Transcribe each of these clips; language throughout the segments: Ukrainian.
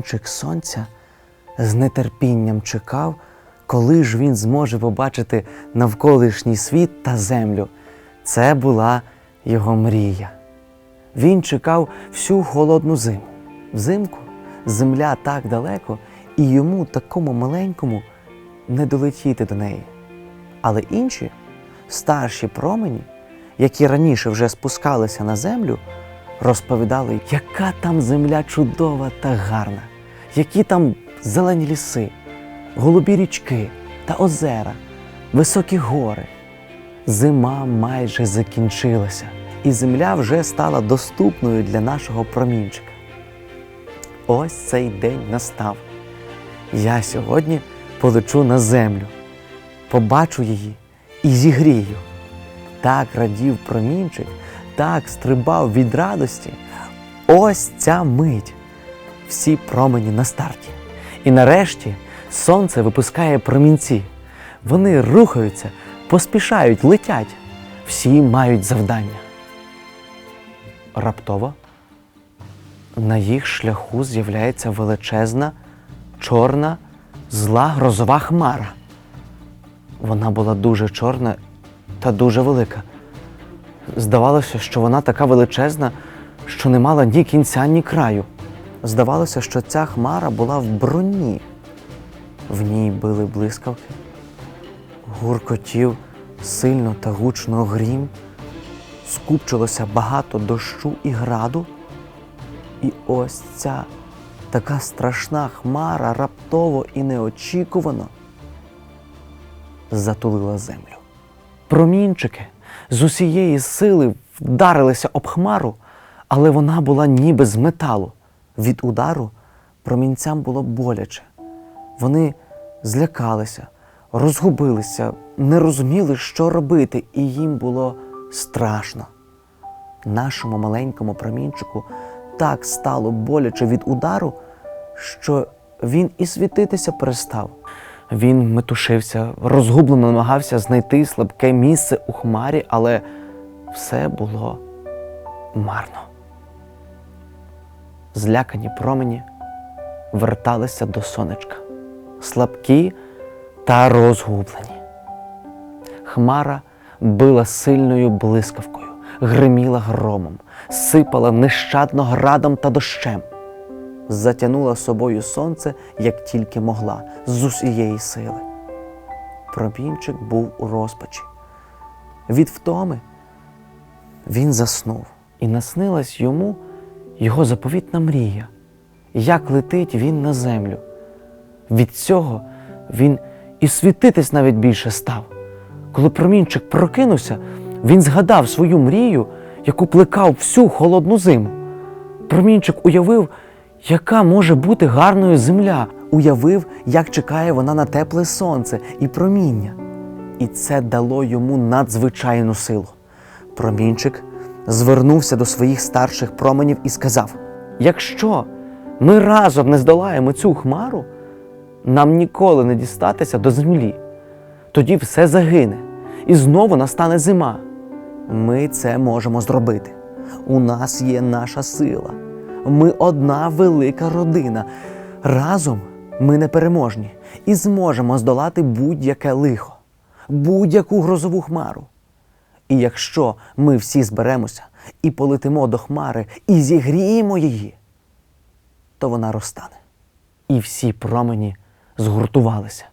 промінчик сонця з нетерпінням чекав, коли ж він зможе побачити навколишній світ та землю. Це була його мрія. Він чекав всю холодну зиму. Взимку земля так далеко, і йому, такому маленькому, не долетіти до неї. Але інші старші промені, які раніше вже спускалися на землю, розповідали, яка там земля чудова та гарна, які там зелені ліси, голубі річки та озера, високі гори. Зима майже закінчилася, і земля вже стала доступною для нашого промінчика. Ось цей день настав. Я сьогодні полечу на землю, побачу її і зігрію. Так радів промінчик, так стрибав від радості. Ось ця мить. Всі промені на старті. І нарешті сонце випускає промінці. Вони рухаються, поспішають, летять. Всі мають завдання. Раптово на їх шляху з'являється величезна, чорна, зла грозова хмара. Вона була дуже чорна та дуже велика. Здавалося, що вона така величезна, що не мала ні кінця, ні краю. Здавалося, що ця хмара була в броні. В ній били блискавки, гуркотів сильно та гучно грім, скупчилося багато дощу і граду. І ось ця така страшна хмара раптово і неочікувано затулила землю. Промінчики з усієї сили вдарилися об хмару, але вона була ніби з металу. Від удару промінцям було боляче. Вони злякалися, розгубилися, не розуміли, що робити, і їм було страшно. Нашому маленькому промінчику так стало боляче від удару, що він і світитися перестав. Він метушився, розгублено намагався знайти слабке місце у хмарі, але все було марно. Злякані промені верталися до сонечка, слабкі та розгублені. Хмара била сильною блискавкою, гриміла громом, сипала нещадно градом та дощем, затягнула собою сонце, як тільки могла, з усієї сили. Промінчик був у розпачі. Від втоми він заснув, і наснилась йому його заповітна мрія, як летить він на землю. Від цього він і світитись навіть більше став. Коли промінчик прокинувся, він згадав свою мрію, яку плекав всю холодну зиму. Промінчик уявив, яка може бути гарною земля, уявив, як чекає вона на тепле сонце і проміння. І це дало йому надзвичайну силу. Промінчик звернувся до своїх старших променів і сказав: Якщо ми разом не здолаємо цю хмару, нам ніколи не дістатися до землі. Тоді все загине, і знову настане зима. Ми це можемо зробити. У нас є наша сила. Ми одна велика родина. Разом ми непереможні і зможемо здолати будь-яке лихо, будь-яку грозову хмару. І якщо ми всі зберемося і полетимо до хмари і зігріємо її, то вона розтане. І всі промені згуртувалися.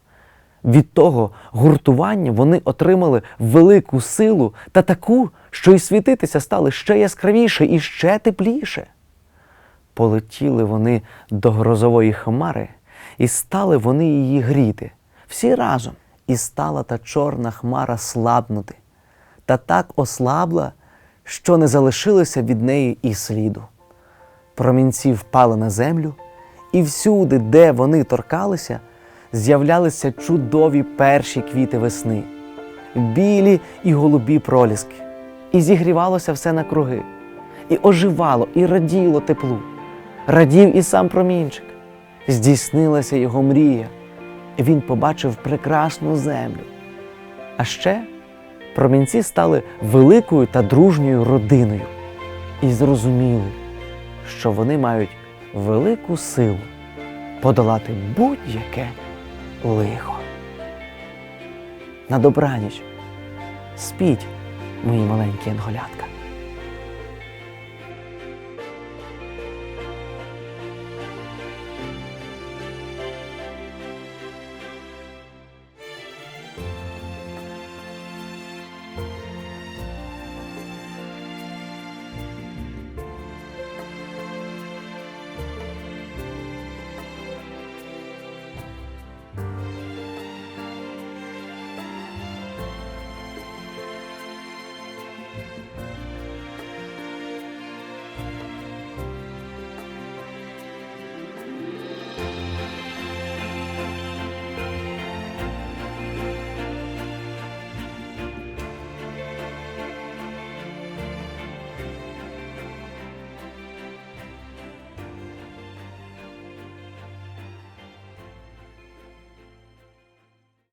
Від того гуртування вони отримали велику силу та таку, що й світитися стали ще яскравіше і ще тепліше. Полетіли вони до грозової хмари, і стали вони її гріти всі разом. І стала та чорна хмара слабнути, та так ослабла, що не залишилося від неї і сліду. Промінці впали на землю, і всюди, де вони торкалися, з'являлися чудові перші квіти весни, білі і голубі проліски, і зігрівалося все на круги, і оживало, і раділо теплу, радів і сам промінчик. Здійснилася його мрія, він побачив прекрасну землю. А ще промінці стали великою та дружньою родиною і зрозуміли, що вони мають велику силу подолати будь-яке лихо. На добраніч спіть, мої маленькі янголятка.